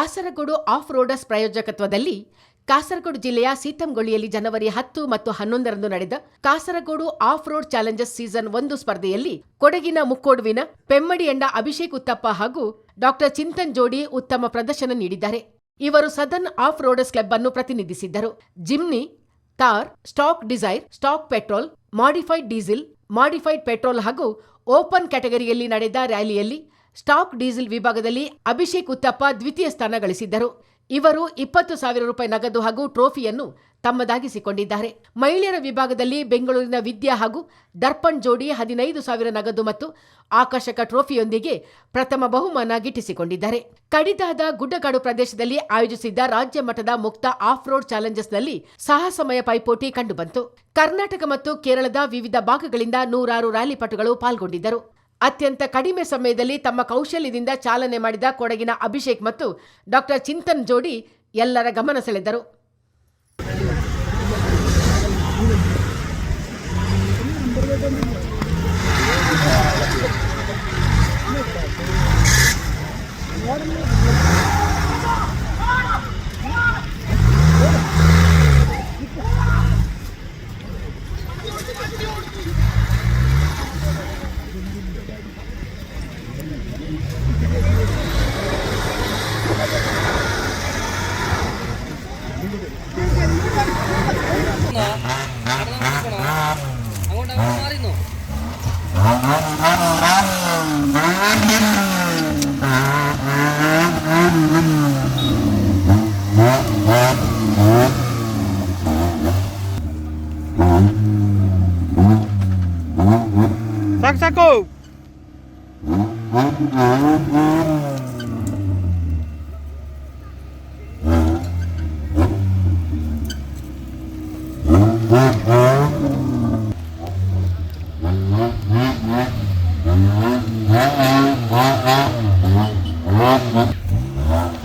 Kasaragod off roaders ಪ್ರಾಯೋಜಕತ್ವದಲ್ಲಿ ಕಾಸರಗೋಡು ಜಿಲ್ಲೆಯ ಸೀತಂಗೊಳ್ಳಿಯಲ್ಲಿ ಜನವರಿ ಹತ್ತು ಮತ್ತು ಹನ್ನೊಂದರಂದು ನಡೆದ Kasaragod off road challenges season ಒಂದು ಸ್ಪರ್ಧೆಯಲ್ಲಿ ಕೊಡಗಿನ ಮುಕ್ಕೋಡುವಿನ ಪೆಮ್ಮಡಿಯಂಡ ಅಭಿಷೇಕ್ ಉತ್ತಪ್ಪ ಹಾಗೂ ಡಾಕ್ಟರ್ ಚಿಂತನ್ ಜೋಡಿ ಉತ್ತಮ ಪ್ರದರ್ಶನ ನೀಡಿದ್ದಾರೆ. ಇವರು ಸದನ್ ಆಫ್ ರೋಡರ್ಸ್ ಕ್ಲಬ್ ಅನ್ನು ಪ್ರತಿನಿಧಿಸಿದ್ದರು. Jimny car stock Dzire, stock petrol, modified diesel, modified petrol ಹಾಗೂ ಓಪನ್ ಕ್ಯಾಟಗರಿಯಲ್ಲಿ ನಡೆದ ರ್ಯಾಲಿಯಲ್ಲಿ ಸ್ಟಾಕ್ ಡೀಸೆಲ್ ವಿಭಾಗದಲ್ಲಿ ಅಭಿಷೇಕ್ ಉತ್ತಪ್ಪ ದ್ವಿತೀಯ ಸ್ಥಾನ ಗಳಿಸಿದ್ದರು. ಇವರು ಇಪ್ಪತ್ತು ಸಾವಿರ ರೂಪಾಯಿ ನಗದು ಹಾಗೂ ಟ್ರೋಫಿಯನ್ನು ತಮ್ಮದಾಗಿಸಿಕೊಂಡಿದ್ದಾರೆ. ಮಹಿಳೆಯರ ವಿಭಾಗದಲ್ಲಿ ಬೆಂಗಳೂರಿನ ವಿದ್ಯಾ ಹಾಗೂ ದರ್ಪಣ್ ಜೋಡಿ ಹದಿನೈದು ಸಾವಿರ ನಗದು ಮತ್ತು ಆಕರ್ಷಕ ಟ್ರೋಫಿಯೊಂದಿಗೆ ಪ್ರಥಮ ಬಹುಮಾನ ಗಿಟ್ಟಿಸಿಕೊಂಡಿದ್ದಾರೆ. ಕಡಿದಾದ ಗುಡ್ಡಗಾಡು ಪ್ರದೇಶದಲ್ಲಿ ಆಯೋಜಿಸಿದ್ದ ರಾಜ್ಯ ಮಟ್ಟದ ಮುಕ್ತ ಆಫ್ ರೋಡ್ ಚಾಲೆಂಜಸ್ನಲ್ಲಿ ಸಾಹಸಮಯ ಪೈಪೋಟಿ ಕಂಡುಬಂತು. ಕರ್ನಾಟಕ ಮತ್ತು ಕೇರಳದ ವಿವಿಧ ಭಾಗಗಳಿಂದ ನೂರಾರು ರ್ಯಾಲಿ ಪಟುಗಳು ಪಾಲ್ಗೊಂಡಿದ್ದರು. ಅತ್ಯಂತ ಕಡಿಮೆ ಸಮಯದಲ್ಲಿ ತಮ್ಮ ಕೌಶಲ್ಯದಿಂದ ಚಾಲನೆ ಮಾಡಿದ ಕೊಡಗಿನ ಅಭಿಷೇಕ್ ಮತ್ತು ಡಾಕ್ಟರ್ ಚಿಂತನ್ ಜೋಡಿ ಎಲ್ಲರ ಗಮನ ಸೆಳೆದರು. അങ്ങോട്ട് മാറിന്നോ Saco, saco. Amen.